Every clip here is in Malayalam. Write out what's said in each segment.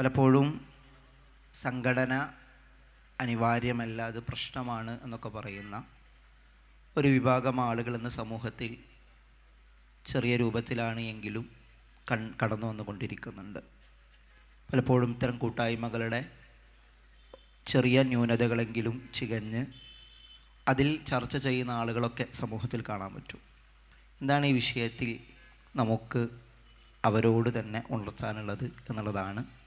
പലപ്പോഴും സംഘടന അനിവാര്യമല്ല അത് പ്രശ്നമാണ് എന്നൊക്കെ പറയുന്ന ഒരു വിഭാഗം ആളുകൾ ഇന്ന് സമൂഹത്തിൽ ചെറിയ രൂപത്തിലാണ് എങ്കിലും കൺ കടന്നു വന്നുകൊണ്ടിരിക്കുന്നുണ്ട്. പലപ്പോഴും ഇത്തരം കൂട്ടായ്മകളുടെ ചെറിയ ന്യൂനതകളെങ്കിലും ചികഞ്ഞ് അതിൽ ചർച്ച ചെയ്യുന്ന ആളുകളൊക്കെ സമൂഹത്തിൽ കാണാൻ പറ്റും. എന്താണ് ഈ വിഷയത്തിൽ നമുക്ക് അവരോട് തന്നെ ഉണർത്താനുള്ളത് എന്നുള്ളതാണ്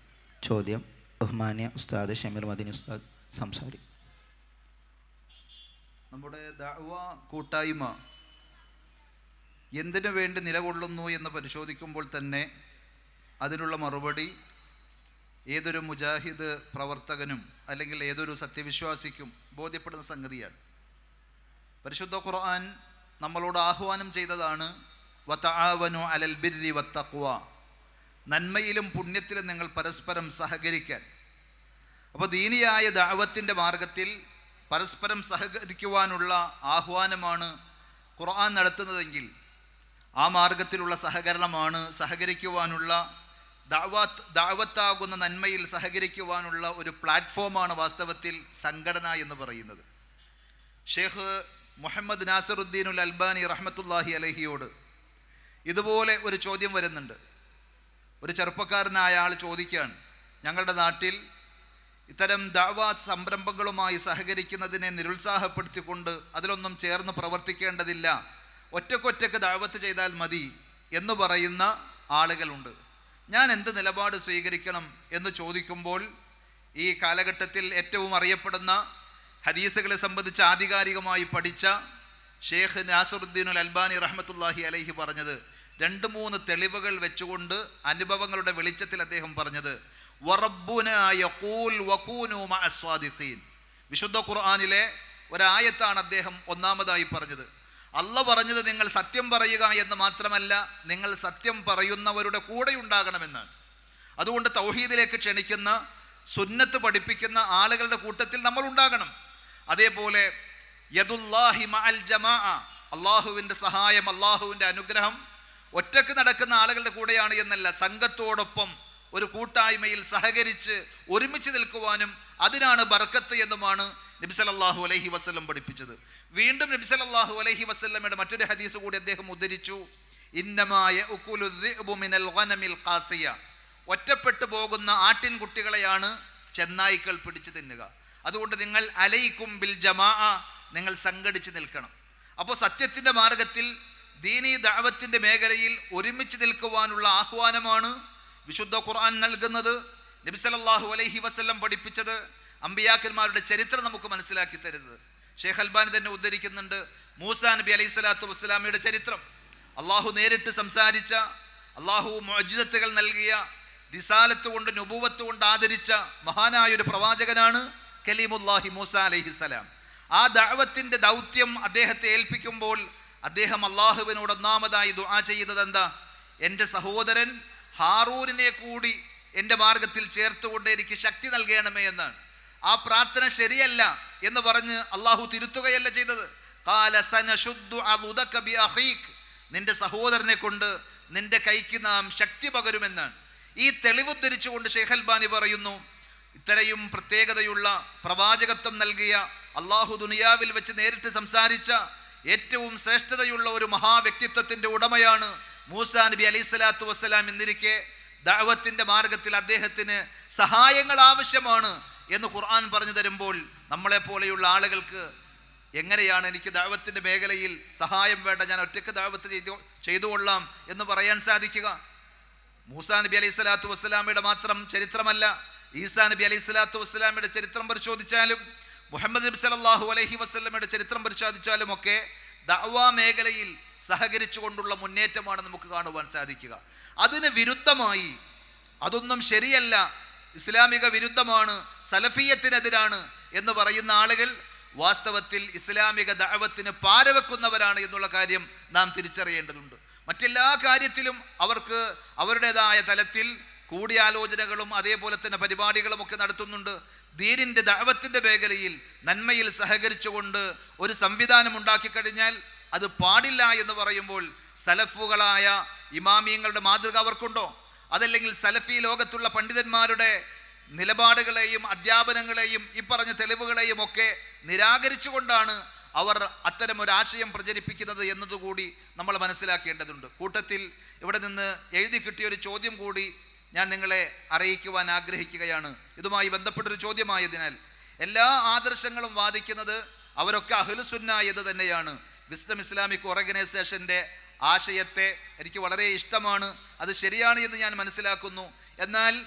ചോദ്യം ബഹുമാന്യ ഉസ്താദ് ഷമീർ മദീൻ ഉസ്താദ് സംസാരി. നമ്മുടെ ദഅവ കൂട്ടായ്മ എന്തിനു വേണ്ടി നിലകൊള്ളുന്നു എന്ന് പരിശോധിക്കുമ്പോൾ തന്നെ അതിനുള്ള മറുപടി ഏതൊരു മുജാഹിദ് പ്രവർത്തകനും അല്ലെങ്കിൽ ഏതൊരു സത്യവിശ്വാസിക്കും ബോധ്യപ്പെടുന്ന സംഗതിയാണ്. പരിശുദ്ധ ഖുർആൻ നമ്മളോട് ആഹ്വാനം ചെയ്തതാണ് വത്ത ആവനു അലൽ ബിർരി വത്തഖ്വ നന്മയിലും പുണ്യത്തിലും നിങ്ങൾ പരസ്പരം സഹകരിക്കാൻ. അപ്പോൾ ദീനിയായ ദാവത്തിന്റെ മാർഗത്തിൽ പരസ്പരം സഹകരിക്കുവാനുള്ള ആഹ്വാനമാണ് ഖുർആൻ നടത്തുന്നതെങ്കിൽ ആ മാർഗത്തിലുള്ള സഹകരണമാണ് സഹകരിക്കുവാനുള്ള ദാവത്ത് ദാവത്താകുന്ന നന്മയിൽ സഹകരിക്കുവാനുള്ള ഒരു പ്ലാറ്റ്ഫോമാണ് വാസ്തവത്തിൽ സംഘടന എന്ന് പറയുന്നത്. ഷെയ്ഖ് മുഹമ്മദ് നാസറുദ്ദീനുൽ അൽബാനി റഹ്മത്തുല്ലാഹി അലഹിയോട് ഇതുപോലെ ഒരു ചോദ്യം വരുന്നുണ്ട്. ഒരു ചെറുപ്പക്കാരനായ ആൾ ചോദിക്കുകയാണ് ഞങ്ങളുടെ നാട്ടിൽ ഇത്തരം ദാവാ സംരംഭങ്ങളുമായി സഹകരിക്കുന്നതിനെ നിരുത്സാഹപ്പെടുത്തിക്കൊണ്ട് അതിലൊന്നും ചേർന്ന് പ്രവർത്തിക്കേണ്ടതില്ല. ഒറ്റക്കൊറ്റക്ക് ദാവത്ത് ചെയ്താൽ മതി എന്ന് പറയുന്ന ആളുകളുണ്ട്. ഞാൻ എന്ത് നിലപാട് സ്വീകരിക്കണം എന്ന് ചോദിക്കുമ്പോൾ ഈ കാലഘട്ടത്തിൽ ഏറ്റവും അറിയപ്പെടുന്ന ഹദീസുകളെ സംബന്ധിച്ച് ആധികാരികമായി പഠിച്ച ഷേഖ് നാസുറുദ്ദീൻ അൽ അൽബാനി റഹ്മത്തുല്ലാഹി അലൈഹി പറഞ്ഞത് രണ്ട് മൂന്ന് തെളിവുകൾ വെച്ചുകൊണ്ട് അനുഭവങ്ങളുടെ വെളിച്ചത്തിൽ അദ്ദേഹം പറഞ്ഞത് വിശുദ്ധ ഖുർആാനിലെ ഒരായത്താണ് അദ്ദേഹം ഒന്നാമതായി പറഞ്ഞത്. അല്ല പറഞ്ഞത് നിങ്ങൾ സത്യം പറയുക എന്ന് മാത്രമല്ല നിങ്ങൾ സത്യം പറയുന്നവരുടെ കൂടെ ഉണ്ടാകണമെന്നാണ് അതുകൊണ്ട് തൗഹീദിലേക്ക് ക്ഷണിക്കുന്ന സുന്നത്ത് പഠിപ്പിക്കുന്ന ആളുകളുടെ കൂട്ടത്തിൽ നമ്മൾ ഉണ്ടാകണം. അതേപോലെ യദുല്ലാഹി ജമാഅ. അള്ളാഹുവിന്റെ സഹായം അള്ളാഹുവിന്റെ അനുഗ്രഹം ഒറ്റയ്ക്ക് നടക്കുന്ന ആളുകളുടെ കൂടെയാണ് എന്നല്ല സംഘത്തോടൊപ്പം ഒരു കൂട്ടായ്മയിൽ സഹകരിച്ച് ഒരുമിച്ച് നിൽക്കുവാനും അതിനാണ് ബർക്കത്ത് എന്നുമാണ് നബി സല്ലല്ലാഹു അലൈഹി വസല്ലം പഠിപ്പിച്ചത്. വീണ്ടും നബി സല്ലല്ലാഹു അലൈഹി വസ്ലമയുടെ മറ്റൊരു ഹദീസ് കൂടി അദ്ദേഹം ഉദ്ധരിച്ചു. ഇന്നമായ കാസിയ ഒറ്റപ്പെട്ടു പോകുന്ന ആട്ടിൻകുട്ടികളെയാണ് ചെന്നായ്ക്കൾ പിടിച്ചു തിന്നുക. അതുകൊണ്ട് നിങ്ങൾ അലൈക്കും ബിൽ ജമാ നിങ്ങൾ സംഘടിച്ച് നിൽക്കണം. അപ്പോൾ സത്യത്തിന്റെ മാർഗത്തിൽ ദീനി ദാവത്തിന്റെ മേഖലയിൽ ഒരുമിച്ച് നിൽക്കുവാനുള്ള ആഹ്വാനമാണ് വിശുദ്ധ ഖുർആൻ നൽകുന്നത്. നബി സല്ലല്ലാഹു അലൈഹി വസ്ല്ലം പഠിപ്പിച്ചത് അമ്പിയാക്കന്മാരുടെ ചരിത്രം നമുക്ക് മനസ്സിലാക്കി തരുന്നത്. ഷേഖ് അൽബാനി തന്നെ ഉദ്ധരിക്കുന്നുണ്ട് മൂസ നബി അലൈഹി സ്വലാത്തു വസ്സലാമയുടെ ചരിത്രം. അള്ളാഹു നേരിട്ട് സംസാരിച്ച അള്ളാഹു മോജിതത്തുകൾ നൽകിയ ദിസാലത്ത് കൊണ്ട് നുബൂവത്ത് കൊണ്ട് ആദരിച്ച മഹാനായ ഒരു പ്രവാചകനാണ് കലീമുല്ലാഹി മൂസ അലൈഹിസ്സലാം ആ ദാവത്തിന്റെ ദൗത്യം അദ്ദേഹത്തെ ഏൽപ്പിക്കുമ്പോൾ അദ്ദേഹം അള്ളാഹുവിനോട് ഒന്നാമതായി ദുആ ചെയ്യുന്നത് എന്താ? എന്റെ സഹോദരൻ ഹാറൂരിനെ കൂടി എന്റെ മാർഗത്തിൽ ചേർത്തുകൊണ്ട് എനിക്ക് ശക്തി നൽകണമേ എന്നാണ് ആ പ്രാർത്ഥന ശരിയല്ല എന്ന് പറഞ്ഞ് അള്ളാഹു തിരുത്തുകയല്ല ചെയ്തത്. നിന്റെ സഹോദരനെ കൊണ്ട് നിന്റെ കൈക്ക് നാം ശക്തി പകരുമെന്നാണ് ഈ തെളിവുദ്ധരിച്ചുകൊണ്ട് ഷെയ്ഖ് അൽബാനി പറയുന്നു ഇത്രയും പ്രത്യേകതയുള്ള പ്രവാചകത്വം നൽകിയ അള്ളാഹു ദുനിയാവിൽ വെച്ച് നേരിട്ട് സംസാരിച്ച ഏറ്റവും ശ്രേഷ്ഠതയുള്ള ഒരു മഹാവ്യക്തിത്വത്തിന്റെ ഉടമയാണ് മൂസാ നബി അലൈഹി സ്വലാത്തു വസ്സലാം എന്നിരിക്കെ ദഅവത്തിന്റെ മാർഗത്തിൽ അദ്ദേഹത്തിന് സഹായങ്ങൾ ആവശ്യമാണ് എന്ന് ഖുർആൻ പറഞ്ഞു തരുമ്പോൾ നമ്മളെ പോലെയുള്ള ആളുകൾക്ക് എങ്ങനെയാണ് എനിക്ക് ദാവത്തിന്റെ മേഖലയിൽ സഹായം വേണ്ട ഞാൻ ഒറ്റയ്ക്ക് ദാവത്ത് ചെയ്തു ചെയ്തു കൊള്ളാം എന്ന് പറയാൻ സാധിക്കുക? മൂസാ നബി അലൈഹി സ്വലാത്തു വസ്സലാമയുടെ മാത്രം ചരിത്രമല്ല ഈസാ നബി അലൈഹി സ്വലാത്തു വസ്സലാമയുടെ ചരിത്രം പരിശോധിച്ചാലും മുഹമ്മദ് നബി സലാഹു അലഹി വസ്ലമയുടെ ചരിത്രം പരിശോധിച്ചാലും ഒക്കെ ദഅവാ മേഖലയിൽ സഹകരിച്ചുകൊണ്ടുള്ള മുന്നേറ്റമാണ് നമുക്ക് കാണുവാൻ സാധിക്കുക. അതിന് വിരുദ്ധമായി അതൊന്നും ശരിയല്ല ഇസ്ലാമിക വിരുദ്ധമാണ് സലഫീയത്തിനെതിരാണ് എന്ന് പറയുന്ന ആളുകൾ വാസ്തവത്തിൽ ഇസ്ലാമിക ദഅവത്തിന് പാരവെക്കുന്നവരാണ് എന്നുള്ള കാര്യം നാം തിരിച്ചറിയേണ്ടതുണ്ട്. മറ്റെല്ലാ കാര്യത്തിലും അവർക്ക് അവരുടേതായ തലത്തിൽ കൂടിയാലോചനകളും അതേപോലെ തന്നെ പരിപാടികളും ഒക്കെ നടത്തുന്നുണ്ട്. ദീനിന്റെ ദഅവത്തിന്റെ മേഖലയിൽ നന്മയിൽ സഹകരിച്ചുകൊണ്ട് ഒരു സംവിധാനം ഉണ്ടാക്കി കഴിഞ്ഞാൽ അത് പാടില്ല എന്ന് പറയുമ്പോൾ സലഫുകളായ ഇമാമിയങ്ങളുടെ മാതൃക അവർക്കുണ്ടോ? അതല്ലെങ്കിൽ സലഫി ലോകത്തുള്ള പണ്ഡിതന്മാരുടെ നിലപാടുകളെയും അധ്യാപനങ്ങളെയും ഇപ്പറഞ്ഞ പറഞ്ഞ തെളിവുകളെയും ഒക്കെ നിരാകരിച്ചുകൊണ്ടാണ് അവർ അത്തരം ഒരു ആശയം പ്രചരിപ്പിക്കുന്നത് എന്നതുകൂടി നമ്മൾ മനസ്സിലാക്കേണ്ടതുണ്ട്. കൂട്ടത്തിൽ ഇവിടെ നിന്ന് എഴുതി കിട്ടിയ ഒരു ചോദ്യം കൂടി ഞാൻ നിങ്ങളെ അറിയിക്കുവാൻ ആഗ്രഹിക്കുകയാണ്. ഇതുമായി ബന്ധപ്പെട്ടൊരു ചോദ്യമായതിനാൽ എല്ലാ ആദർശങ്ങളും വാദിക്കുന്നത് അവരൊക്കെ അഹ്ലുസുന്ന എന്ന് തന്നെയാണ്. വിസ്ഡം ഇസ്ലാമിക് ഓർഗനൈസേഷന്റെ ആശയത്തെ എനിക്ക് വളരെ ഇഷ്ടമാണ്. അത് ശരിയാണ് എന്ന് ഞാൻ മനസ്സിലാക്കുന്നു. എന്നാൽ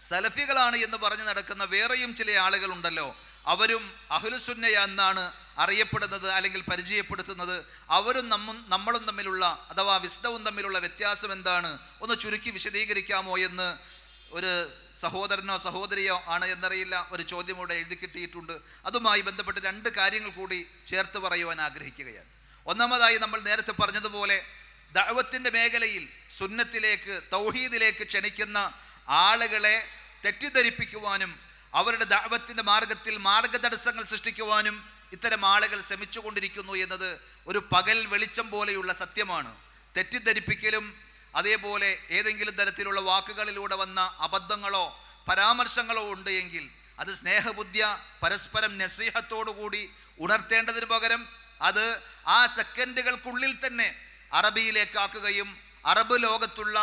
സലഫികളാണ് എന്ന് പറഞ്ഞു നടക്കുന്ന വേറെയും ചില ആളുകളുണ്ടല്ലോ. അവരും അഹ്ലുസുന്ന എന്നാണ് അറിയപ്പെടുന്നത് അല്ലെങ്കിൽ പരിചയപ്പെടുത്തുന്നത് അവരും നമ്മും നമ്മളും തമ്മിലുള്ള അഥവാ വിസ്ഡവും തമ്മിലുള്ള വ്യത്യാസം എന്താണ്? ഒന്ന് ചുരുക്കി വിശദീകരിക്കാമോ എന്ന് ഒരു സഹോദരനോ സഹോദരിയോ ആണ് എന്നറിയില്ല. ഒരു ചോദ്യം ഇവിടെ എഴുതി കിട്ടിയിട്ടുണ്ട്. അതുമായി ബന്ധപ്പെട്ട് രണ്ട് കാര്യങ്ങൾ കൂടി ചേർത്ത് പറയുവാൻ ആഗ്രഹിക്കുകയാണ്. ഒന്നാമതായി നമ്മൾ നേരത്തെ പറഞ്ഞതുപോലെ ദൈവത്തിന്റെ മേഖലയിൽ സുന്നത്തിലേക്ക് തൗഹീദിലേക്ക് ക്ഷണിക്കുന്ന ആളുകളെ തെറ്റിദ്ധരിപ്പിക്കുവാനും അവരുടെ ദൈവത്തിന്റെ മാർഗത്തിൽ മാർഗതടസ്സങ്ങൾ സൃഷ്ടിക്കുവാനും ഇത്തരം ആളുകൾ ശ്രമിച്ചുകൊണ്ടിരിക്കുന്നു എന്നത് ഒരു പകൽ വെളിച്ചം പോലെയുള്ള സത്യമാണ്. തെറ്റിദ്ധരിപ്പിക്കലും അതേപോലെ ഏതെങ്കിലും തരത്തിലുള്ള വാക്കുകളിലൂടെ വന്ന അബദ്ധങ്ങളോ പരാമർശങ്ങളോ ഉണ്ട് എങ്കിൽ അത് സ്നേഹബുദ്ധ്യ പരസ്പരം നസീഹത്തോടുകൂടി ഉണർത്തേണ്ടതിന് പകരം അത് ആ സെക്കൻഡുകൾക്കുള്ളിൽ തന്നെ അറബിയിലേക്കാക്കുകയും അറബ് ലോകത്തുള്ള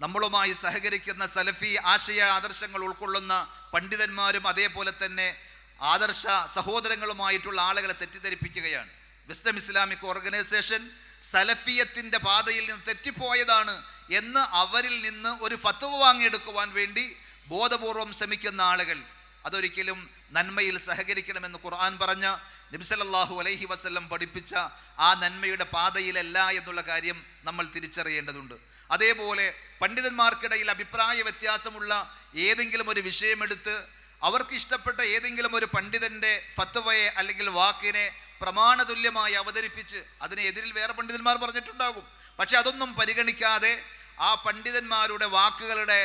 നമ്മളുമായി സഹകരിക്കുന്ന സലഫി ആശയ ആദർശങ്ങൾ ഉൾക്കൊള്ളുന്ന പണ്ഡിതന്മാരും അതേപോലെ തന്നെ ആദർശ സഹോദരങ്ങളുമായിട്ടുള്ള ആളുകളെ തെറ്റിദ്ധരിപ്പിക്കുകയാണ്. വിസ്ഡം ഇസ്ലാമിക് ഓർഗനൈസേഷൻ സലഫിയത്തിന്റെ പാതയിൽ നിന്ന് തെറ്റിപ്പോയതാണ് എന്ന് അവരിൽ നിന്ന് ഒരു ഫത്തുവ വാങ്ങിയെടുക്കുവാൻ വേണ്ടി ബോധപൂർവം ശ്രമിക്കുന്ന ആളുകൾ അതൊരിക്കലും നന്മയിൽ സഹകരിക്കണമെന്ന് ഖുർആൻ പറഞ്ഞ നബിസലല്ലാഹു അലൈഹി വസ്ല്ലം പഠിപ്പിച്ച ആ നന്മയുടെ പാതയിലല്ല എന്നുള്ള കാര്യം നമ്മൾ തിരിച്ചറിയേണ്ടതുണ്ട്. അതേപോലെ പണ്ഡിതന്മാർക്കിടയിൽ അഭിപ്രായ വ്യത്യാസമുള്ള ഏതെങ്കിലും ഒരു വിഷയമെടുത്ത് അവർക്ക് ഇഷ്ടപ്പെട്ട ഏതെങ്കിലും ഒരു പണ്ഡിതന്റെ ഫത്വയെ അല്ലെങ്കിൽ വാക്കിനെ പ്രമാണതുല്യമായി അവതരിപ്പിച്ച് അതിനെ എതിരിൽ വേറെ പണ്ഡിതന്മാർ പറഞ്ഞിട്ടുണ്ടാകും. പക്ഷെ അതൊന്നും പരിഗണിക്കാതെ ആ പണ്ഡിതന്മാരുടെ വാക്കുകളുടെ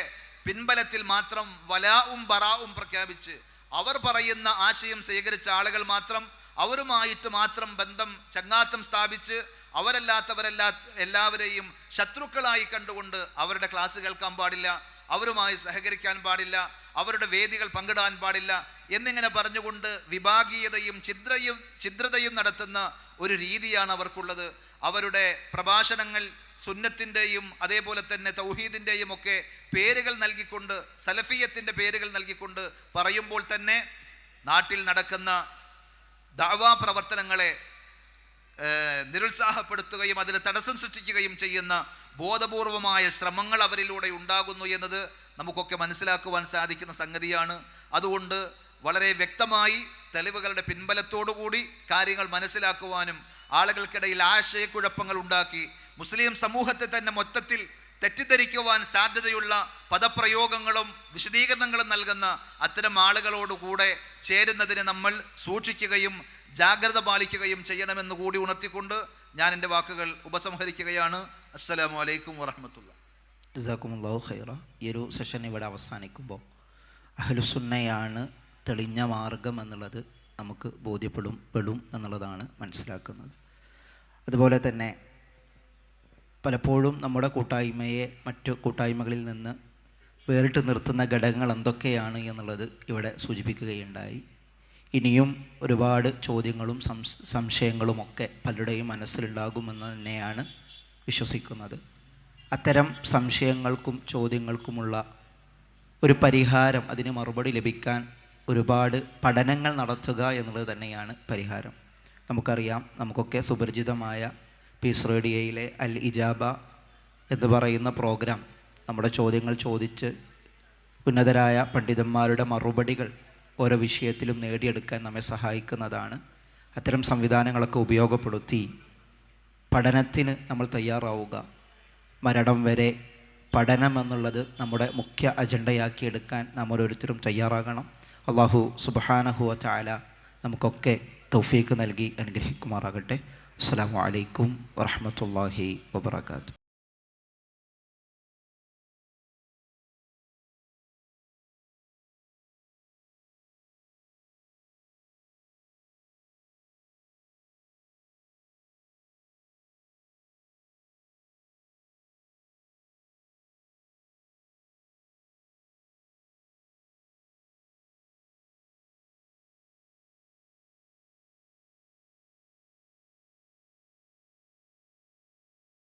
പിൻബലത്തിൽ മാത്രം വലാവും ബറാവും പ്രഖ്യാപിച്ച് അവർ പറയുന്ന ആശയം സ്വീകരിച്ച ആളുകൾ മാത്രം അവരുമായിട്ട് മാത്രം ബന്ധം ചങ്ങാത്തം സ്ഥാപിച്ച് അവരല്ലാത്തവരെല്ലാ എല്ലാവരെയും ശത്രുക്കളായി കണ്ടുകൊണ്ട് അവരുടെ ക്ലാസ് കേൾക്കാൻ പാടില്ല അവരുമായി സഹകരിക്കാൻ പാടില്ല അവരുടെ വേദികൾ പങ്കിടാൻ പാടില്ല എന്നിങ്ങനെ പറഞ്ഞുകൊണ്ട് വിഭാഗീയതയും ചിദ്രയും ചിദ്രതയും നടത്തുന്ന ഒരു രീതിയാണ് അവർക്കുള്ളത്. അവരുടെ പ്രഭാഷണങ്ങൾ സുന്നത്തിന്റെയും അതേപോലെ തന്നെ തൗഹീദിന്റെയും ഒക്കെ പേരുകൾ നൽകിക്കൊണ്ട് സലഫിയത്തിന്റെ പേരുകൾ നൽകിക്കൊണ്ട് പറയുമ്പോൾ തന്നെ നാട്ടിൽ നടക്കുന്ന ദാവാ പ്രവർത്തനങ്ങളെ നിരുത്സാഹപ്പെടുത്തുകയും അതിന് തടസ്സം സൃഷ്ടിക്കുകയും ചെയ്യുന്ന ബോധപൂർവമായ ശ്രമങ്ങൾ അവരിലൂടെ ഉണ്ടാകുന്നു എന്നത് നമുക്കൊക്കെ മനസ്സിലാക്കുവാൻ സാധിക്കുന്ന സംഗതിയാണ്. അതുകൊണ്ട് വളരെ വ്യക്തമായി തെളിവുകളുടെ പിൻബലത്തോടുകൂടി കാര്യങ്ങൾ മനസ്സിലാക്കുവാനും ആളുകൾക്കിടയിൽ ആശയക്കുഴപ്പങ്ങൾ ഉണ്ടാക്കി മുസ്ലിം സമൂഹത്തെ തന്നെ മൊത്തത്തിൽ തെറ്റിദ്ധരിക്കുവാൻ സാധ്യതയുള്ള പദപ്രയോഗങ്ങളും വിശദീകരണങ്ങളും നൽകുന്ന അത്തരം ആളുകളോടുകൂടെ ചേരുന്നതിന് നമ്മൾ സൂക്ഷിക്കുകയും ജാഗ്രത പാലിക്കുകയും ചെയ്യണമെന്ന് കൂടി ഉണർത്തിക്കൊണ്ട് ഞാൻ എന്റെ വാക്കുകൾ ഉപസംഹരിക്കുകയാണ്. അസ്സലാമു അലൈക്കും ജസാക്കുമുല്ലാഹു ഖൈറ. ഈ ഒരു സെഷൻ ഇവിടെ അവസാനിക്കുമ്പോൾ അഹ്ലുസുന്നയാണ് തെളിഞ്ഞ മാർഗം എന്നുള്ളത് നമുക്ക് ബോധ്യപ്പെടും പെടും എന്നുള്ളതാണ് മനസ്സിലാക്കുന്നത്. അതുപോലെ തന്നെ പലപ്പോഴും നമ്മുടെ കൂട്ടായ്മയെ മറ്റു കൂട്ടായ്മകളിൽ നിന്ന് വേറിട്ട് നിർത്തുന്ന ഘടകങ്ങൾ എന്തൊക്കെയാണ് എന്നുള്ളത് ഇവിടെ സൂചിപ്പിക്കുകയുണ്ടായി. ഇനിയും ഒരുപാട് ചോദ്യങ്ങളും സംശ സംശയങ്ങളുമൊക്കെ പലരുടെയും മനസ്സിലുണ്ടാകുമെന്ന് തന്നെയാണ് വിശ്വസിക്കുന്നത്. അത്തരം സംശയങ്ങൾക്കും ചോദ്യങ്ങൾക്കുമുള്ള ഒരു പരിഹാരം അതിന് മറുപടി ലഭിക്കാൻ ഒരുപാട് പഠനങ്ങൾ നടത്തുക എന്നുള്ളത് തന്നെയാണ് പരിഹാരം. നമുക്കറിയാം നമുക്കൊക്കെ സുപരിചിതമായ പീസ് റേഡിയയിലെ അൽ ഇജാബ എന്ന് പറയുന്ന പ്രോഗ്രാം നമ്മുടെ ചോദ്യങ്ങൾ ചോദിച്ച് ഉന്നതരായ പണ്ഡിതന്മാരുടെ മറുപടികൾ ഓരോ വിഷയത്തിലും നേടിയെടുക്കാൻ നമ്മെ സഹായിക്കുന്നതാണ്. അത്തരം സംവിധാനങ്ങളൊക്കെ ഉപയോഗപ്പെടുത്തി പഠനത്തിന് നമ്മൾ തയ്യാറാവുക. മരണം വരെ പഠനം എന്നുള്ളത് നമ്മുടെ മുഖ്യ അജണ്ടയാക്കി എടുക്കാൻ നാം ഓരോരുത്തരും തയ്യാറാകണം. അള്ളാഹു സുബഹാനഹുവ ചാല നമുക്കൊക്കെ തൗഫീക്ക് നൽകി അനുഗ്രഹിക്കുമാറാകട്ടെ. അസ്സാം വലൈക്കും വാഹമത്തല്ലാഹി വബർക്കാത്തു